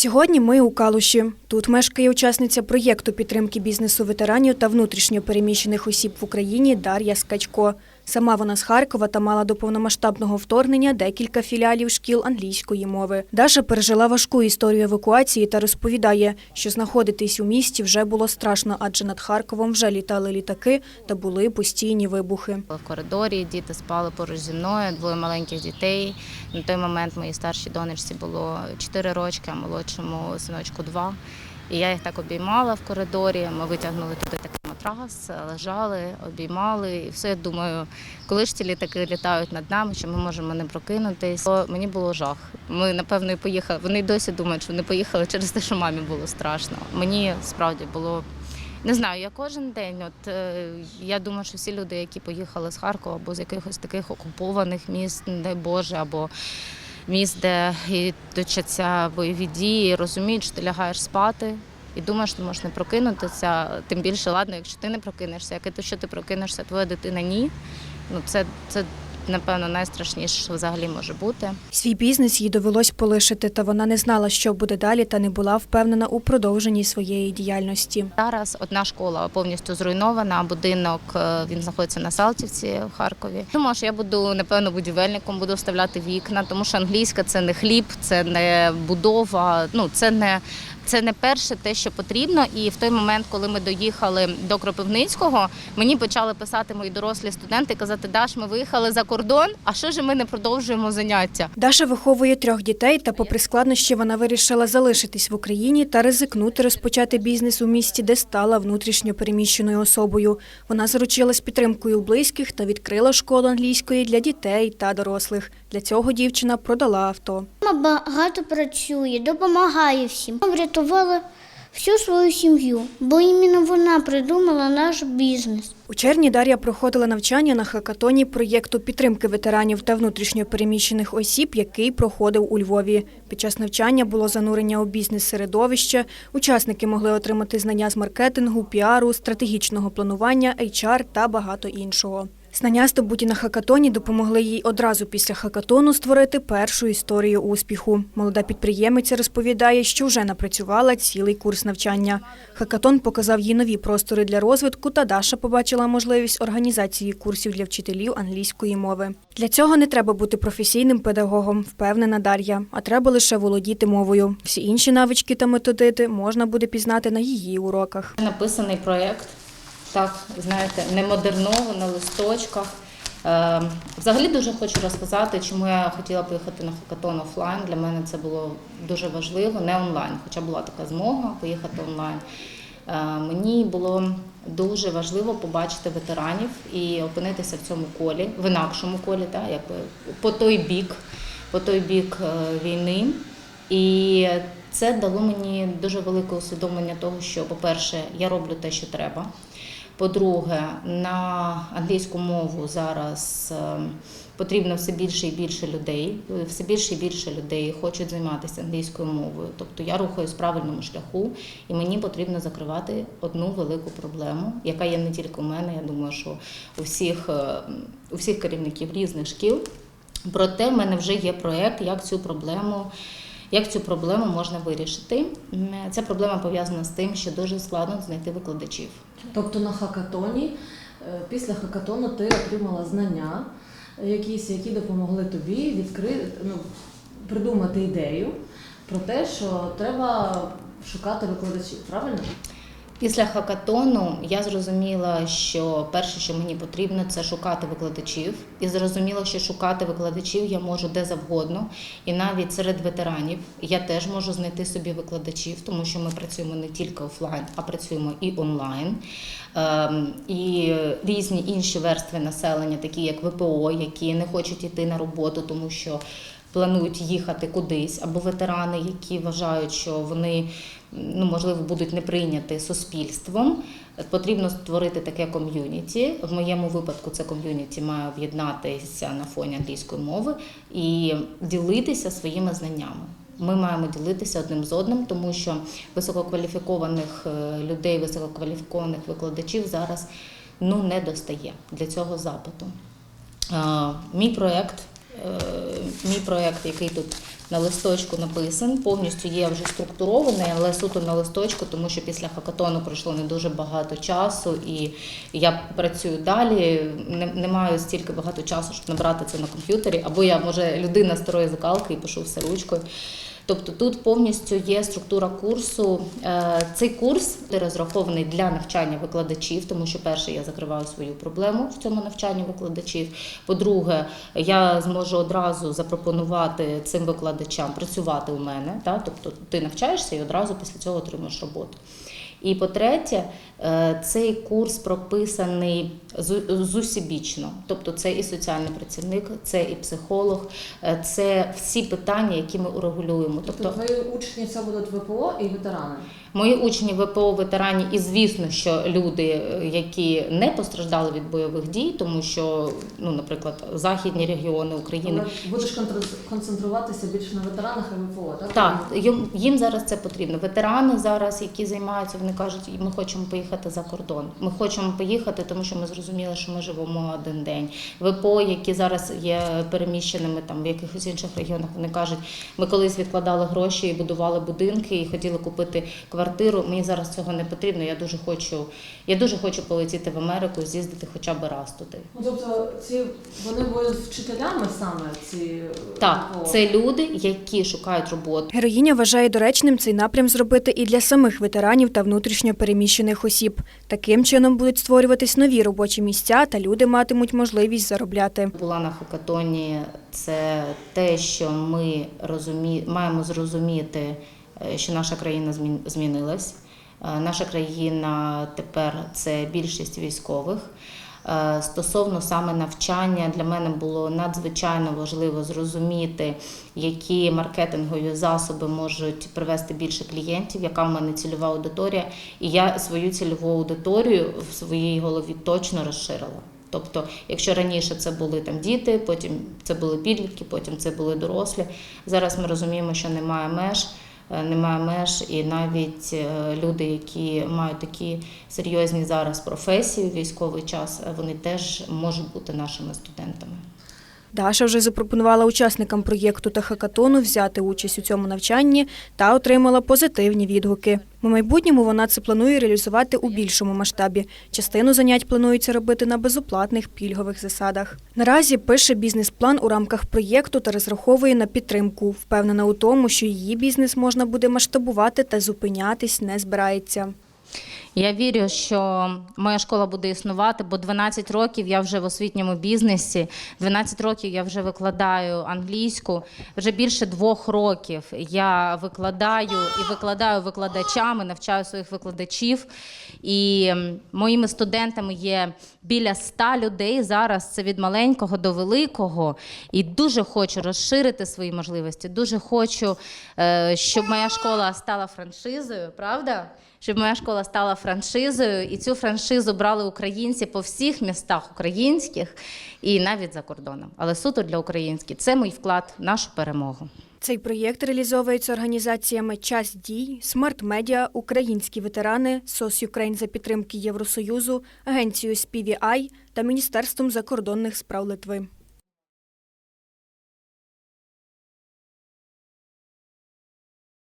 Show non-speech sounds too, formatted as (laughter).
Сьогодні ми у Калуші. Тут мешкає учасниця проєкту підтримки бізнесу ветеранів та внутрішньо переміщених осіб в Україні Дар'я Скачко. Сама вона з Харкова та мала до повномасштабного вторгнення декілька філіалів шкіл англійської мови. Даша пережила важку історію евакуації та розповідає, що знаходитись у місті вже було страшно, адже над Харковом вже літали літаки та були постійні вибухи. В коридорі діти спали поруч зі мною, двоє маленьких дітей. На той момент моїй старшій донечці було 4 рочки, а молодшому синочку 2. І я їх так обіймала в коридорі. Ми витягнули туди такий матрас, лежали, обіймали. І все, я думаю, коли ж ці літаки літають над нами, що ми можемо не прокинутись. То мені було жах. Ми, напевно, і поїхали. Вони досі думають, що вони поїхали (laughs) через те, що мамі було страшно. Мені справді було не знаю, я кожен день. От е, я думаю, що всі люди, які поїхали з Харкова або з якихось таких окупованих міст, не дай Боже, або міст, де і точаться бойові дії, розуміють, що ти лягаєш спати. І думаєш, що можеш не прокинутися, тим більше, ладно, якщо ти не прокинешся, як і то, що ти прокинешся, твоя дитина ні. Ну це, це напевно найстрашніше, що взагалі може бути. Свій бізнес їй довелось полишити, та вона не знала, що буде далі, та не була впевнена у продовженні своєї діяльності. Зараз одна школа повністю зруйнована, будинок е, він знаходиться на Салтівці в Харкові. Думаю, що я буду напевно будівельником, буду вставляти вікна, тому що англійська це не хліб, це не будова. Ну це не. Це не перше те, що потрібно. І в той момент, коли ми доїхали до Кропивницького, мені почали писати мої дорослі студенти, казати, Даш, ми виїхали за кордон. А що ж ми не продовжуємо заняття? Даша виховує трьох дітей, та, попри складнощі, вона вирішила залишитись в Україні та ризикнути розпочати бізнес у місті, де стала внутрішньо переміщеною особою. Вона заручилась підтримкою близьких та відкрила школу англійської для дітей та дорослих. Для цього дівчина продала авто. Мама багато працює, допомагає всім. Врятувала всю свою сім'ю, бо іменно вона придумала наш бізнес. У червні Дар'я проходила навчання на хакатоні проєкту підтримки ветеранів та внутрішньо переміщених осіб, який проходив у Львові. Під час навчання було занурення у бізнес-середовище. Учасники могли отримати знання з маркетингу, піару, стратегічного планування, HR та багато іншого. Знання, здобуті на хакатоні, допомогли їй одразу після хакатону створити першу історію успіху. Молода підприємиця розповідає, що вже напрацювала цілий курс навчання. Хакатон показав їй нові простори для розвитку, та Даша побачила можливість організації курсів для вчителів англійської мови. Для цього не треба бути професійним педагогом, впевнена Дар'я, а треба лише володіти мовою. Всі інші навички та методити можна буде пізнати на її уроках. Написаний проєкт, так, знаєте, не модерново, на листочках. Е, Взагалі дуже хочу розказати, чому я хотіла поїхати на хакатон офлайн. Для мене це було дуже важливо, не онлайн, хоча була така змога поїхати онлайн. Е, Мені було дуже важливо побачити ветеранів і опинитися в цьому колі, в інакшому колі, так, якби по той бік, по той бік е, війни. І це дало мені дуже велике усвідомлення того, що, по-перше, я роблю те, що треба. По-друге, на англійську мову зараз е, потрібно все більше і більше людей. Все більше і більше людей хочуть займатися англійською мовою. Тобто я рухаюсь в правильному шляху, і мені потрібно закривати одну велику проблему, яка є не тільки у мене. Я думаю, що у всіх, е, у всіх керівників різних шкіл. Проте в мене вже є проєкт, як цю проблему. Як цю проблему можна вирішити? Ця проблема пов'язана з тим, що дуже складно знайти викладачів. Тобто на хакатоні, е, після хакатону ти отримала знання якісь, які допомогли тобі відкрити, ну, придумати ідею про те, що треба шукати викладачів, правильно? Після хакатону я зрозуміла, що перше, що мені потрібно, це шукати викладачів. І зрозуміла, що шукати викладачів я можу де завгодно. І навіть серед ветеранів я теж можу знайти собі викладачів, тому що ми працюємо не тільки офлайн, а працюємо і онлайн. Ем, І різні інші верстви населення, такі як ВПО, які не хочуть йти на роботу, тому що планують їхати кудись, або ветерани, які вважають, що вони ну, можливо будуть не прийняті суспільством. Потрібно створити таке ком'юніті. В моєму випадку це ком'юніті має об'єднатися на фоні англійської мови і ділитися своїми знаннями. Ми маємо ділитися одним з одним, тому що висококваліфікованих е, людей, висококваліфікованих викладачів зараз ну, не достає для цього запиту. Е, Мій проєкт, мій проєкт, який тут на листочку написаний, повністю є вже структурований, але суто на листочку, тому що після хакатону пройшло не дуже багато часу, і я працюю далі. Не, не маю стільки багато часу, щоб набрати це на комп'ютері, або я може людина старої закалки і пишу все ручкою. Тобто тут повністю є структура курсу. Е, Цей курс розрахований для навчання викладачів, тому що перше я закриваю свою проблему в цьому навчанні викладачів. По-друге, я зможу одразу запропонувати цим викладачам працювати у мене. Та? Тобто ти навчаєшся і одразу після цього отримуєш роботу. І по-третє, е, цей курс прописаний зусібічно. Тобто це і соціальний працівник, це і психолог, е, це всі питання, які ми урегулюємо. Тобто Тобто твої учні це будуть ВПО і ветерани. мої учні ВПО ветерані, і звісно, що люди, е, які не постраждали від бойових дій, тому що, ну, наприклад, західні регіони України. Але будеш концентруватися більше на ветеранах і ВПО, так? Так, їм, їм зараз це потрібно. Ветерани зараз, які займаються, вони кажуть, ми хочемо поїхати за кордон. Ми хочемо поїхати, тому що ми зрозуміли, що ми живемо один день. ВПО, які зараз є переміщеними там в якихось інших регіонах, вони кажуть, ми колись відкладали гроші і будували будинки і хотіли купити квартиру. Мені зараз цього не потрібно. Я дуже хочу, я дуже хочу полетіти в Америку, з'їздити хоча б раз туди. Ну, тобто ці вони будуть вчителями саме ці Так, ВПО? це люди, які шукають роботу. Героїня вважає доречним цей напрям зробити і для самих ветеранів та внутрішньо переміщених осіб. Таким чином будуть створюватись нові робочі місця, та люди матимуть можливість заробляти. Була на хакатоні це те, що ми розумі... маємо зрозуміти, е, що наша країна змінилась. Е, Наша країна тепер це більшість військових. Е, Стосовно саме навчання, для мене було надзвичайно важливо зрозуміти, які маркетингові засоби можуть привести більше клієнтів, яка в мене цільова аудиторія. І я свою цільову аудиторію в своїй голові точно розширила. Тобто, якщо раніше це були там діти, потім це були підлітки, потім це були дорослі. Зараз ми розуміємо, що немає меж, немає меж, і навіть е, люди, які мають такі серйозні зараз професії військовий час, е, вони теж можуть бути нашими студентами. Даша вже запропонувала учасникам проєкту та хакатону взяти участь у цьому навчанні та отримала позитивні відгуки. У майбутньому вона це планує реалізувати у більшому масштабі. Частину занять планується робити на безоплатних пільгових засадах. Наразі пише бізнес-план у рамках проєкту та розраховує на підтримку. Впевнена у тому, що її бізнес можна буде масштабувати та зупинятись не збирається. Я вірю, що моя школа буде існувати, бо 12 років я вже в освітньому бізнесі, 12 років я вже викладаю англійську. Вже більше двох років я викладаю і викладаю викладачами, навчаю своїх викладачів. І моїми студентами є біля 100 людей зараз. Це від маленького до великого. І дуже хочу розширити свої можливості. Дуже хочу, е, щоб моя школа стала франшизою, правда? Щоб моя школа стала франшизою, і цю франшизу брали українці по всіх містах українських і навіть за кордоном. Але суто для українських це мій вклад в нашу перемогу. Цей проєкт реалізовується організаціями Час дій, Смарт Медіа, Українські ветерани, СОС Юкрейн за підтримки Євросоюзу, агенцією SPVI та Міністерством закордонних справ Литви.